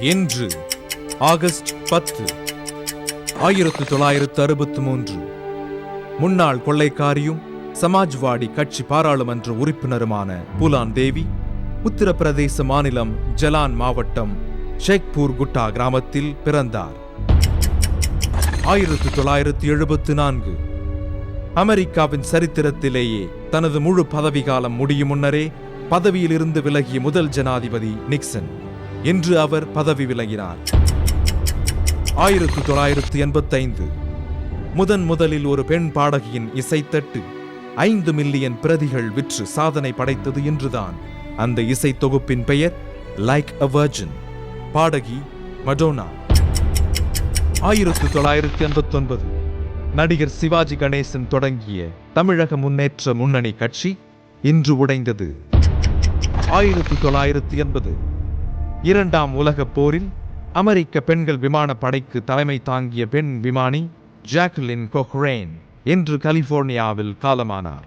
இன்று ஆகஸ்ட் பத்து ஆயிரத்து தொள்ளாயிரத்து அறுபத்து மூன்று. முன்னாள் கொள்ளைக்காரியும் சமாஜ்வாடி கட்சி பாராளுமன்ற உறுப்பினருமான பூலான் தேவி உத்தரப்பிரதேச மாநிலம் ஜலான் மாவட்டம் ஷேக்பூர் குட்டா கிராமத்தில் பிறந்தார். ஆயிரத்து தொள்ளாயிரத்து எழுபத்து நான்கு. அமெரிக்காவின் சரித்திரத்திலேயே தனது முழு பதவிகாலம் முடியும் முன்னரே பதவியிலிருந்து விலகிய முதல் ஜனாதிபதி நிக்சன். என்று அவர் பதவி விலகினார். ஆயிரத்தி தொள்ளாயிரத்தி எண்பத்தைந்து முதன் முதலில் ஒரு பெண் பாடகியின் இசைத்தட்டு ஐந்து மில்லியன் பிரதிகள் விற்று சாதனை படைத்தது என்றுதான். அந்த இசை தொகுப்பின் பெயர் லைக் அ வர்ஜன் பாடகி மடோனா ஆயிரத்து தொள்ளாயிரத்து எண்பத்தொன்பது நடிகர் சிவாஜி கணேசன் தொடங்கிய தமிழக முன்னேற்ற முன்னணி கட்சி இன்று உடைந்தது. ஆயிரத்தி தொள்ளாயிரத்தி எண்பது இரண்டாம் உலகப் போரில் அமெரிக்க பெண்கள் விமானப்படைக்கு தலைமை தாங்கிய பெண் விமானி ஜாக்லின் கொஹ்ரேன் இன்று கலிபோர்னியாவில் காலமானார்.